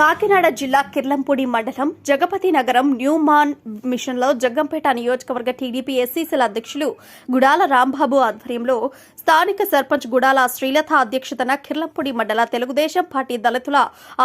కాకినాడ జిల్లా కిర్లంపూడి మండలం జగపతి నగరం న్యూమాన్ మిషన్లో జగ్గంపేట నియోజకవర్గ టీడీపీ ఎస్సీసీల అధ్యక్షులు గుడాల రాంబాబు ఆధ్వర్యంలో స్థానిక సర్పంచ్ గుడాల శ్రీలత అధ్యక్షతన కిర్లంపూడి మండల తెలుగుదేశం పార్టీ దళితుల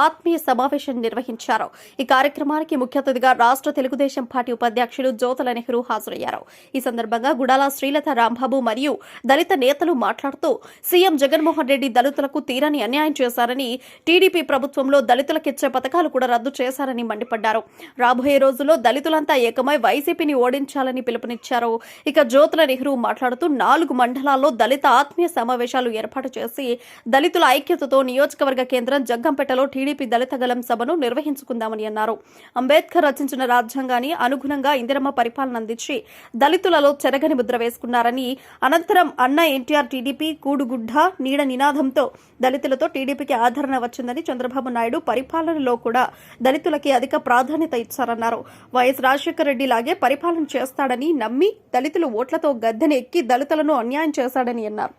ఆత్మీయ సమావేశం నిర్వహించారు. ఈ కార్యక్రమానికి ముఖ్య అతిథిగా రాష్ట్ర తెలుగుదేశం పార్టీ ఉపాధ్యక్షులు జ్యోతుల నెహ్రూ హాజరయ్యారు. ఈ సందర్భంగా గుడాల శ్రీలత రాంబాబు మరియు దళిత నేతలు మాట్లాడుతూ సీఎం జగన్మోహన్ రెడ్డి దళితులకు తీరని అన్యాయం చేశారని టీడీపీ ప్రభుత్వంలో దళితులకిచ్చే పథకాలు కూడా రద్దు చేశారని మండిపడ్డారు. రాబోయే రోజుల్లో దళితులంతా ఏకమై వైసీపీని ఓడించాలని పిలుపునిచ్చారు. ఇక జ్యోతుల నెహ్రూ మాట్లాడుతూ నాలుగు మండలాల్లో దళిత ఆత్మీయ సమావేశాలు ఏర్పాటు చేసి దళితుల ఐక్యతతో నియోజకవర్గ కేంద్రం జగ్గంపేటలో టీడీపీ దళిత గలం సభను నిర్వహించుకుందామని అన్నారు. అంబేద్కర్ రచించిన రాజ్యాంగాన్ని అనుగుణంగా ఇందిరమ్మ పరిపాలన అందించి దళితులలో చెరగని ముద్ర వేసుకున్నారని అనంతరం అన్న ఎన్టీఆర్ టీడీపీ కూడుగుడ్డ నీడ నినాదంతో దళితులతో టీడీపీకి ఆదరణ వచ్చిందని చంద్రబాబు నాయుడు పరిపాలన పరిపాలనలో కూడా దళితులకి అధిక ప్రాధాన్యత ఇచ్చారన్నారు. వైఎస్ రాజశేఖర రెడ్డి లాగే పరిపాలన చేస్తాడని నమ్మి దళితులు ఓట్లతో గద్దెని ఎక్కి దళితులను అన్యాయం చేశాడని అన్నారు.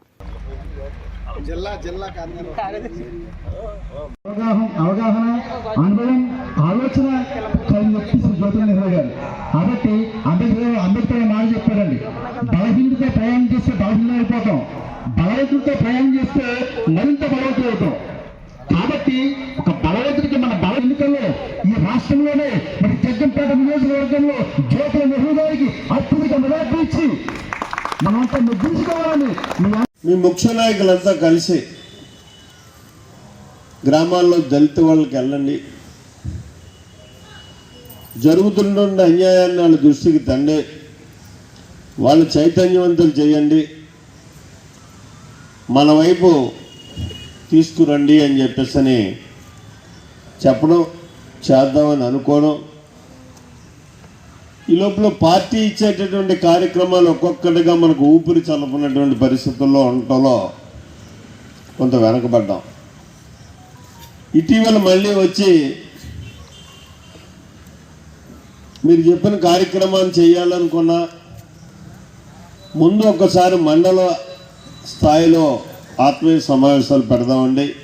జిల్లా జిల్లా కార్యదర్శి. అవగాహన అవగాహన అనుభవం ఆలోచన కలిగిన వ్యక్తి శ్రీ జ్యోతుల నెహ్రూ గారు కాబట్టి అంబేద్కర్ అంబేద్కర్ మాట చెప్పాడండి. బలహీనతో ప్రయాణం చేస్తే బలహీన అయిపోతాం. బలవంతులతో ప్రయాణం చేస్తే మరింత బలవంతులు అవుతాం. కాబట్టి ఒక బలవంతుడికి మన బల ఎన్నికల్లో ఈ రాష్ట్రంలోనే మరి జగ్గంపేట నియోజకవర్గంలో జ్యోతుల నెహ్రూ గారికి అత్యధిక మెజార్టీ ఇచ్చి మనంతా ముద్రించుకోవాలని మీ ముఖ్య నాయకులంతా కలిసి గ్రామాల్లో దళిత వాళ్ళకి వెళ్ళండి. జరుగుతుండే అన్యాయాన్ని వాళ్ళ దృష్టికి తండే. వాళ్ళు చైతన్యవంతులు చేయండి. మన వైపు తీసుకురండి అని చెప్పేసి చెప్పడం చేద్దామని అనుకోవడం ఈ లోపల పార్టీ ఇచ్చేటటువంటి కార్యక్రమాలు ఒక్కొక్కటిగా మనకు ఊపిరి చల్లకున్నటువంటి పరిస్థితుల్లో ఉండటంలో కొంత వెనకబడ్డాం. ఇటీవల మళ్ళీ వచ్చి మీరు చెప్పిన కార్యక్రమాన్ని చేయాలనుకున్నా ముందు ఒకసారి మండల స్థాయిలో ఆత్మీయ సమావేశాలు పెడదామండి.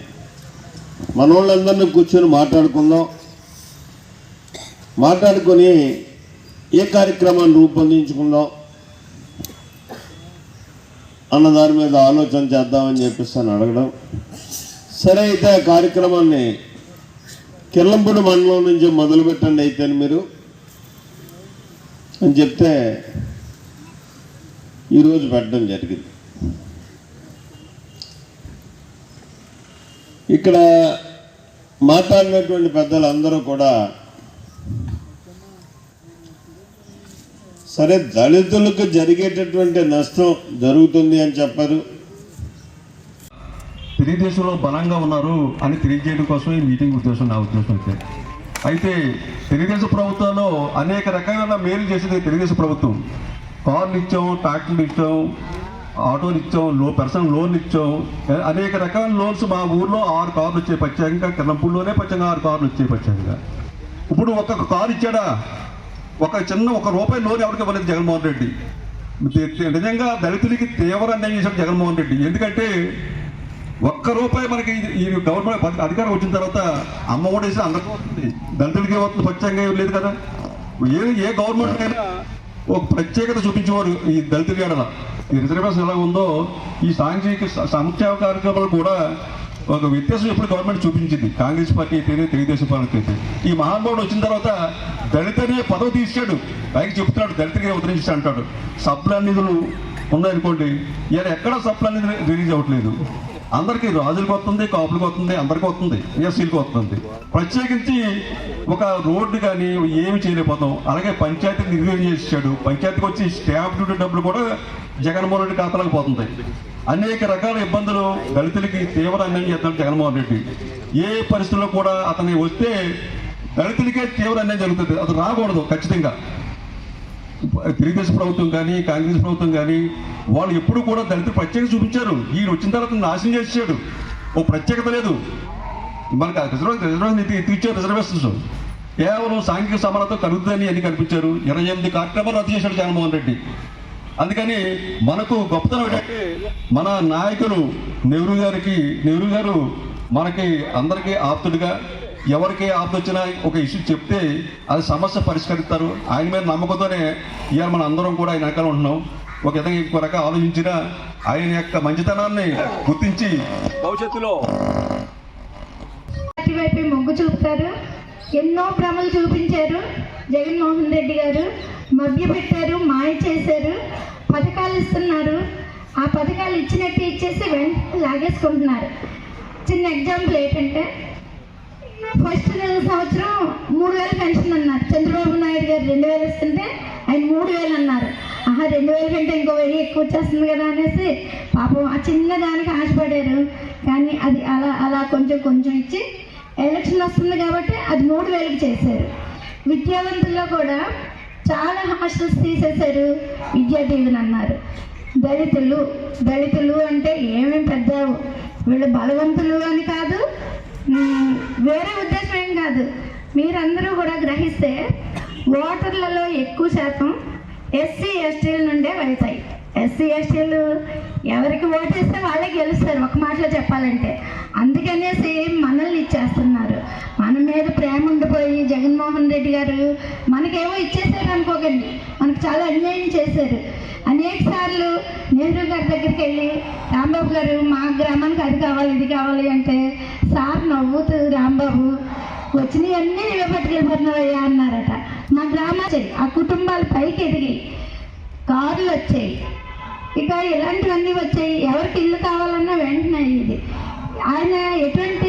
మన వాళ్ళందరినీ కూర్చొని మాట్లాడుకుందాం. మాట్లాడుకొని ఏ కార్యక్రమాన్ని రూపొందించుకుందాం అన్న దాని మీద ఆలోచన చేద్దామని చెప్పేసి అని అడగడం. సరే అయితే ఆ కార్యక్రమాన్ని కిల్లంపూడి మండలం నుంచి మొదలు పెట్టండి అయితే మీరు. అని చెప్తే ఈరోజు పెట్టడం జరిగింది. ఇక్కడ మాట్లాడినటువంటి పెద్దలందరూ కూడా సరే దళితులకు జరిగేటటువంటి నష్టం జరుగుతుంది అని చెప్పారు. తెలుగుదేశంలో బలంగా ఉన్నారు అని తెలియజేయడం కోసం ఈ మీటింగ్ ఉద్దేశం నా ఉద్దేశం అయితే అయితే తెలుగుదేశం ప్రభుత్వంలో అనేక రకాల మేలు చేసేది తెలుగుదేశం ప్రభుత్వం. కార్లు ఇచ్చాం ట్రాక్టర్లు ఇచ్చాం ఆటోలు ఇచ్చాం లో పర్సనల్ లోన్లు ఇచ్చాం. అనేక రకాల లోన్స్ మా ఊర్లో ఆరు కార్లు వచ్చాయి ప్రత్యేకంగా. కిరణపూడిలోనే ప్రత్యేకంగా ఆరు కార్లు వచ్చాయి ప్రత్యేకంగా. ఇప్పుడు ఒక్కొక్క కారు ఇచ్చాడా? ఒక చిన్న ఒక రూపాయి లోన్ ఎవరికి ఇవ్వలేదు జగన్మోహన్ రెడ్డి. నిజంగా దళితులకి తీవ్ర అన్యాయం చేశాడు జగన్మోహన్ రెడ్డి. ఎందుకంటే ఒక్క రూపాయి మనకి ఈ- గవర్నమెంట్ అధికారం వచ్చిన తర్వాత అమ్మ ఓటు వేసి అందరికీ వస్తుంది. దళితులకి ఏమవుతుంది? స్వచ్ఛంగా ఏం లేదు కదా. ఏ ఏ గవర్నమెంట్ అయినా ఒక ప్రత్యేకత చూపించేవారు ఈ దళితుల ఏడల ఈ రిజర్వేషన్ ఎలా ఉందో ఈ సాంఘిక సంక్షేమ కార్యక్రమాలు కూడా ఒక వ్యత్యాసం ఎప్పుడు గవర్నమెంట్ చూపించింది. కాంగ్రెస్ పార్టీ అయితేనే తెలుగుదేశం పార్టీ అయితే. ఈ మహానుభావుడు వచ్చిన తర్వాత దళితనే పదవి తీశాడు. పైకి చెప్తున్నాడు దళితులకి ఉద్ధరించి అంటాడు. సప్లా నిధులు ఉన్నాయనుకోండి ఇలా ఎక్కడ సప్లా నిధులు రిలీజ్ అవ్వట్లేదు? అందరికీ రాజులకు వస్తుంది కాపులకు వస్తుంది అందరికీ వస్తుంది ఎస్సీలకు వస్తుంది. ప్రత్యేకించి ఒక రోడ్డు కానీ ఏమి చేయలేకపోతాం అలాగే పంచాయతీ నిర్వహణ చేసాడు పంచాయతీకి వచ్చి స్టాంప్ డ్యూటీ డబ్బులు కూడా జగన్మోహన్ రెడ్డి ఖాతాలకు పోతుంది. అనేక రకాల ఇబ్బందులు దళితులకి తీవ్ర అన్యాయం చేస్తున్నాడు జగన్మోహన్ రెడ్డి. ఏ పరిస్థితుల్లో కూడా అతని వస్తే దళితులకే తీవ్ర అన్యాయం జరుగుతుంది. అతను రాకూడదు ఖచ్చితంగా. తెలుగుదేశం ప్రభుత్వం కానీ కాంగ్రెస్ ప్రభుత్వం కానీ వాళ్ళు ఎప్పుడు కూడా దళితులు ప్రత్యేకత చూపించారు. ఈయన వచ్చిన తర్వాత నాశనం చేసాడు ఓ ప్రత్యేకత లేదు. మనకు రిజర్వేషన్ రిజర్వేషన్ తీర్చారు రిజర్వేషన్స్ కేవలం సాంఘిక సమానత కలుగుతుందని అని కల్పించారు. ఇరవై ఎనిమిది కార్యక్రమాలు రద్దు చేశాడు జగన్మోహన్ రెడ్డి. అందుకని మనకు గొప్పతనం ఏంటంటే మన నాయకులు నెహ్రూ గారికి నెహ్రూ గారు మనకి అందరికీ ఆప్తుడిగా ఎవరికి ఆపద వచ్చినా ఒక ఇష్యూ చెప్తే అది సమస్య పరిష్కరిస్తారు. ఆయన మీద నమ్మకంతోనే ఇవాళ మన అందరం కూడా ఆయన వెనకాల ఉంటున్నాం. ఒక విధంగా ఇంకో రకంగా ఆలోచించిన ఆయన యొక్క మంచితనాన్ని గుర్తించి భవిష్యత్తులో వైపు మొగ్గు చూపుతారు. ఎన్నో భ్రమలు చూపించారు జగన్మోహన్ రెడ్డి గారు. మభ్యపెట్టారు మాయ చేశారు పథకాలు ఇస్తున్నారు. ఆ పథకాలు ఇచ్చినట్టు ఇచ్చేసి వెంటనే లాగేసుకుంటున్నారు. చిన్న ఎగ్జాంపుల్ ఏంటంటే ఫస్ట్ సంవత్సరం మూడు వేలు పెన్షన్ అన్నారు. చంద్రబాబు నాయుడు గారు రెండు వేలు ఇస్తుంటే ఆయన మూడు వేలు అన్నారు. ఆహా రెండు వేల కంటే ఇంకో వెయ్యి ఎక్కువ వచ్చేస్తుంది కదా అనేసి పాపం ఆ చిన్న దానికి ఆశపడారు. కానీ అది అలా అలా కొంచెం కొంచెం ఇచ్చి ఎలక్షన్ వస్తుంది కాబట్టి అది మూడు వేలకు చేశారు. విద్యావంతుల్లో కూడా చాలా హాస్టల్స్ తీసేశారు విద్యా దీవెన అన్నారు దళితులు దళితులు అంటే ఏమేమి పెద్ద వీళ్ళు బలవంతులు అని కాదు వేరే ఉద్దేశం ఏం కాదు. మీరందరూ కూడా గ్రహిస్తే ఓటర్లలో ఎక్కువ శాతం ఎస్సీ ఎస్టీల నుండే వెళ్తాయి. ఎస్సీ ఎస్టీలు ఎవరికి ఓటేస్తే వాళ్ళే గెలుస్తారు ఒక మాటలో చెప్పాలంటే. అందుకనేసి మనల్ని ఇచ్చేస్తున్నారు. మన మీద ప్రేమ ఉండిపోయి జగన్మోహన్ రెడ్డి గారు మనకేమో ఇచ్చేసి అనుకోకండి మనకు చాలా అన్యాయం చేశారు. అనేక సార్లు నెహ్రూ గారి దగ్గరికి వెళ్ళి రాంబాబు గారు మా గ్రామానికి అది కావాలి ఇది కావాలి అంటే సార్ నవ్వుతూ రాంబాబు వచ్చినవన్నీ నువ్వే పట్టుకెళ్ళిపోతున్నావయ్యా అన్నారట. మా గ్రామాలు ఆ కుటుంబాలు పైకి ఎదిగి కార్లు వచ్చాయి. ఇక ఇలాంటివన్నీ వచ్చాయి. ఎవరికి ఇల్లు కావాలన్నా వెంటనే ఇది ఆయన ఎటువంటి